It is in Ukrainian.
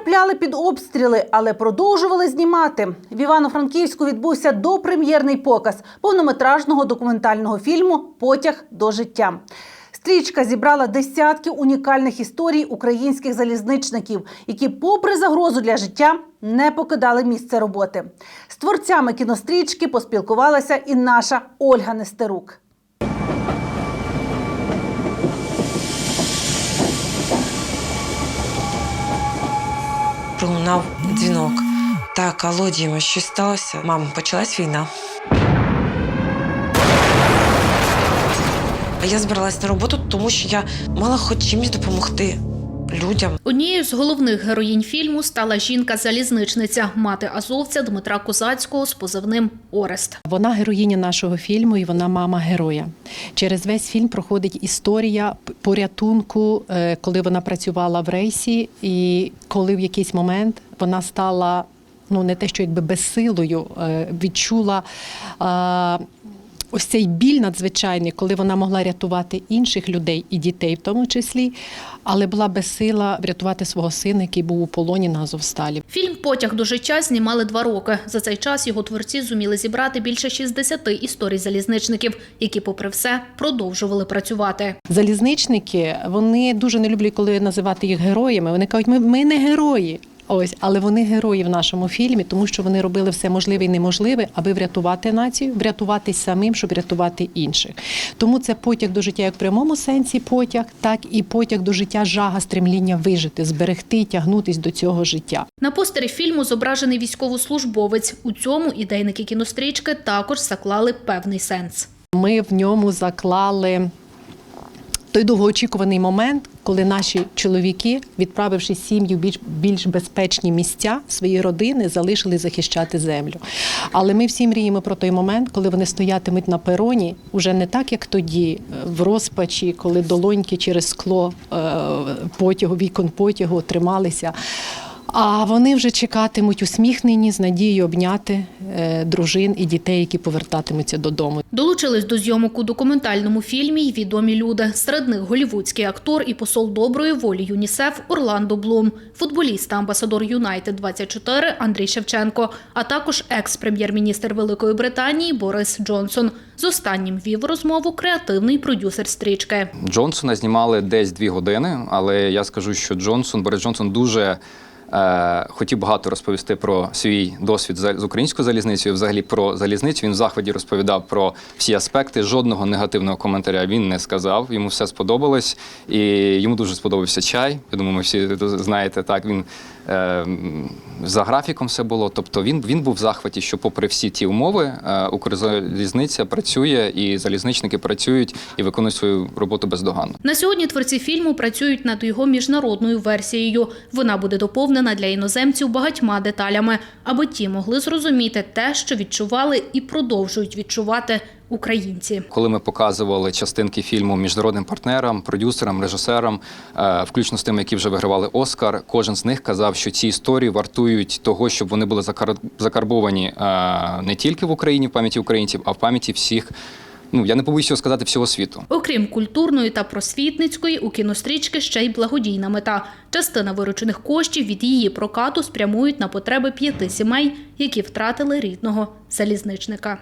потрапляли під обстріли, але продовжували знімати. В Івано-Франківську відбувся допрем'єрний показ повнометражного документального фільму Потяг до життя. Стрічка зібрала десятки унікальних історій українських залізничників, які, попри загрозу для життя, не покидали місце роботи. З творцями кінострічки поспілкувалася і наша Ольга Нестерук. Пролунав дзвінок. Так, алло, Діма, щось сталося? Мам, почалась війна. А я збиралась на роботу, тому що я мала хоч чимось допомогти людям. Однією з головних героїнь фільму стала жінка-залізничниця, мати азовця Дмитра Козацького з позивним Орест. Вона героїня нашого фільму, і вона мама героя. Через весь фільм проходить історія порятунку, е, коли вона працювала в рейсі, і коли в якийсь момент вона стала ну не те, що якби безсилою, е, відчула. Ось цей біль надзвичайний, коли вона могла рятувати інших людей і дітей, в тому числі, але була безсила врятувати свого сина, який був у полоні на Азовсталі. Фільм Потяг до життя знімали два роки. За цей час його творці зуміли зібрати більше 60 історій залізничників, які, попри все, продовжували працювати. Залізничники вони дуже не люблять, коли називати їх героями. Вони кажуть, ми, ми не герої. Ось, але вони герої в нашому фільмі, тому що вони робили все можливе і неможливе, аби врятувати націю, врятуватись самим, щоб врятувати інших. Тому це потяг до життя як в прямому сенсі потяг, так і потяг до життя, жага, стремління вижити, зберегти, тягнутись до цього життя. На постері фільму зображений військовослужбовець. У цьому ідейники кінострічки також заклали певний сенс. Ми в ньому заклали той довгоочікуваний момент, коли наші чоловіки, відправивши сім'ю більш, більш безпечні місця, свої родини, залишили захищати землю. Але ми всі мріємо про той момент, коли вони стоятимуть на пероні, уже не так, як тоді, е, в розпачі, коли долоньки через скло е, потягу, вікон потягу трималися. А вони вже чекатимуть усміхнені з надією обняти е, дружин і дітей, які повертатимуться додому. Долучились до зйомок у документальному фільмі й відомі люди. Серед них голівудський актор і посол доброї волі ЮНІСЕФ Орландо Блум, футболіст та амбасадор Юнайтед 24 Андрій Шевченко, а також екс-прем'єр-міністр Великої Британії Борис Джонсон. З останнім вів розмову креативний продюсер стрічки. Джонсона знімали десь дві години, але я скажу, що Джонсон, Борис Джонсон дуже хотів багато розповісти про свій досвід з українською залізницею, взагалі про залізницю. Він в заході розповідав про всі аспекти. Жодного негативного коментаря він не сказав. Йому все сподобалось, і йому дуже сподобався чай. Я думаю, ми всі знаєте, так він. Е, За графіком все було. Тобто він, він був в захваті, що, попри всі ті умови, е, Укрзалізниця працює і залізничники працюють і виконують свою роботу бездоганно. На сьогодні творці фільму працюють над його міжнародною версією. Вона буде доповнена для іноземців багатьма деталями, аби ті могли зрозуміти те, що відчували і продовжують відчувати українці. Коли ми показували частинки фільму міжнародним партнерам, продюсерам, режисерам, е, включно з тими, які вже вигравали Оскар, кожен з них казав, що ці історії вартують того, щоб вони були закар- закарбовані е, не тільки в Україні, в пам'яті українців, а в пам'яті всіх. Ну я не побоюся сказати всього світу. Окрім культурної та просвітницької, у кінострічки ще й благодійна мета. Частина виручених коштів від її прокату спрямують на потреби п'яти сімей, які втратили рідного залізничника.